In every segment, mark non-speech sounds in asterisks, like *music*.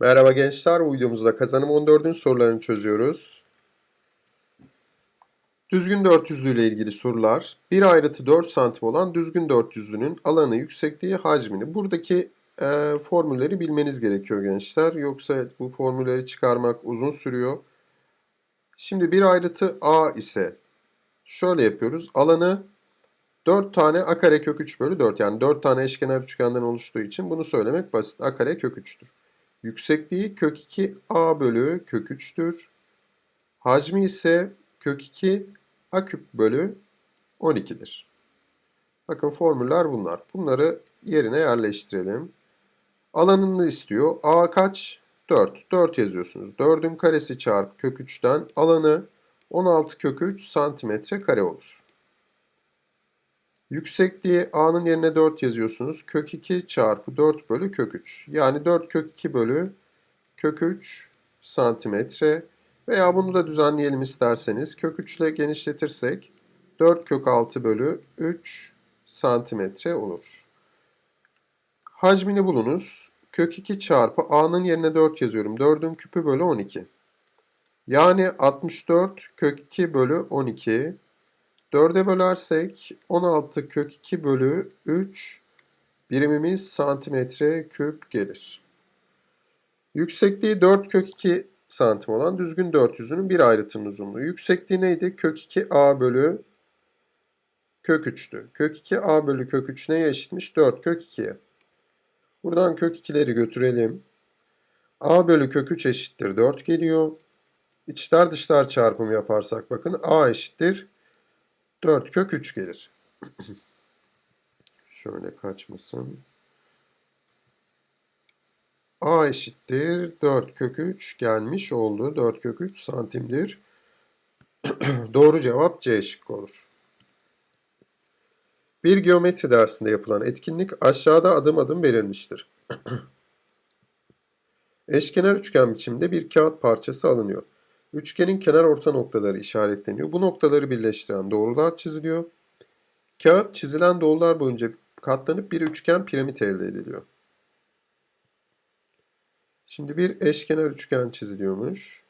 Merhaba gençler, bu videomuzda kazanım 14'ün sorularını çözüyoruz. Düzgün 400'lü ile ilgili sorular. Bir ayrıtı 4 santim olan düzgün 400'lünün alanı, yüksekliği, hacmini. Buradaki e, formülleri bilmeniz gerekiyor gençler. Yoksa bu formülleri çıkarmak uzun sürüyor. Şimdi bir ayrıtı A ise şöyle yapıyoruz. Alanı 4 tane a kare kök 3 bölü 4 yani 4 tane eşkenar üçgenden oluştuğu için bunu söylemek basit. a kare kök 3'tür. Yüksekliği kök 2 a bölü kök 3'tür. Hacmi ise kök 2 a küp bölü 12'dir. Bakın formüller bunlar. Bunları yerine yerleştirelim. Alanını istiyor. A kaç? 4. 4 yazıyorsunuz. 4'ün karesi çarpı kök 3'ten alanı 16 kök 3 santimetre kare olur. Yüksekliği a'nın yerine 4 yazıyorsunuz. Kök 2 çarpı 4 bölü kök 3. Yani 4 kök 2 bölü kök 3 santimetre. Veya bunu da düzenleyelim isterseniz. Kök 3 ile genişletirsek 4 kök 6 bölü 3 santimetre olur. Hacmini bulunuz. Kök 2 çarpı a'nın yerine 4 yazıyorum. 4'ün küpü bölü 12. Yani 64 kök 2 bölü 12 4'e bölersek 16 kök 2 bölü 3 birimimiz santimetre küp gelir. Yüksekliği 4 kök 2 santim olan düzgün 400'ünün bir ayrıtının uzunluğu. Yüksekliği neydi? Kök 2a bölü kök 3'tü. Kök 2a bölü kök 3 neye eşitmiş? 4 kök 2'ye. Buradan kök 2'leri götürelim. a bölü kök 3 eşittir 4 geliyor. İçler dışlar çarpımı yaparsak bakın a eşittir 4 kök 3 gelir. *clears throat* Şöyle kaçmasın. A eşittir 4 kök 3 gelmiş oldu. 4 kök 3 santimdir. *clears throat* Doğru cevap C şıkkı olur. Bir geometri dersinde yapılan etkinlik aşağıda adım adım verilmiştir. *clears throat* Eşkenar üçgen biçimde bir kağıt parçası alınıyor. Üçgenin kenar orta noktaları işaretleniyor. Bu noktaları birleştiren doğrular çiziliyor. Kağıt çizilen doğrular boyunca katlanıp bir üçgen piramit elde ediliyor. Şimdi bir eşkenar üçgen çiziliyormuş.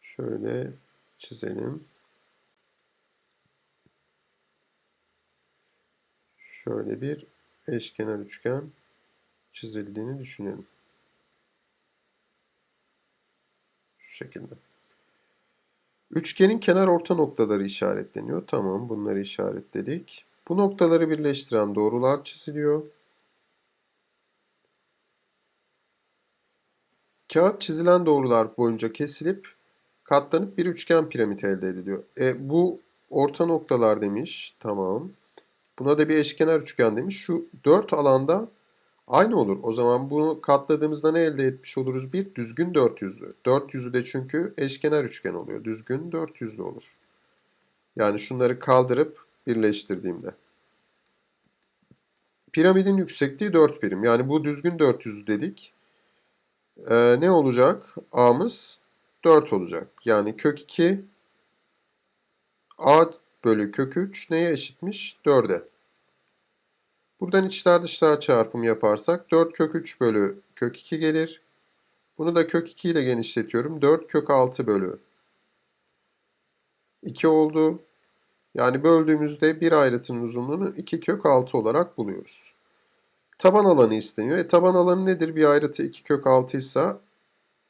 Şöyle çizelim. Şöyle bir eşkenar üçgen çizildiğini düşünelim. Şekilde. Üçgenin kenar orta noktaları işaretleniyor. Tamam bunları işaretledik. Bu noktaları birleştiren doğrular çiziliyor. Kağıt çizilen doğrular boyunca kesilip katlanıp bir üçgen piramit elde ediliyor. E, bu orta noktalar demiş. Tamam. Buna da bir eşkenar üçgen demiş. Şu dört alanda Aynı olur. O zaman bunu katladığımızda ne elde etmiş oluruz? Bir düzgün 400'lü. 400'lü de çünkü eşkenar üçgen oluyor. Düzgün 400'lü olur. Yani şunları kaldırıp birleştirdiğimde. Piramidin yüksekliği 4 birim. Yani bu düzgün 400'lü dedik. Ee, ne olacak? A'mız 4 olacak. Yani kök 2 A bölü kök 3 neye eşitmiş? 4'e. Buradan içler dışlar çarpımı yaparsak 4 kök 3 bölü kök 2 gelir. Bunu da kök 2 ile genişletiyorum. 4 kök 6 bölü 2 oldu. Yani böldüğümüzde bir ayrıtının uzunluğunu 2 kök 6 olarak buluyoruz. Taban alanı isteniyor. E taban alanı nedir? Bir ayrıtı 2 kök 6 ise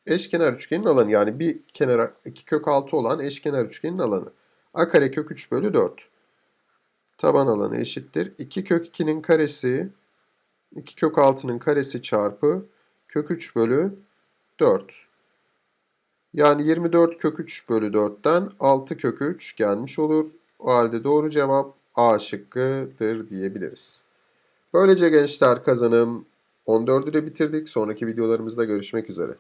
eşkenar üçgenin alanı. Yani bir kenara 2 kök 6 olan eşkenar üçgenin alanı. A kare kök 3 bölü 4 taban alanı eşittir. 2 kök 2'nin karesi 2 kök 6'nın karesi çarpı kök 3 bölü 4. Yani 24 kök 3 bölü 4'ten 6 kök 3 gelmiş olur. O halde doğru cevap A şıkkıdır diyebiliriz. Böylece gençler kazanım 14'ü de bitirdik. Sonraki videolarımızda görüşmek üzere.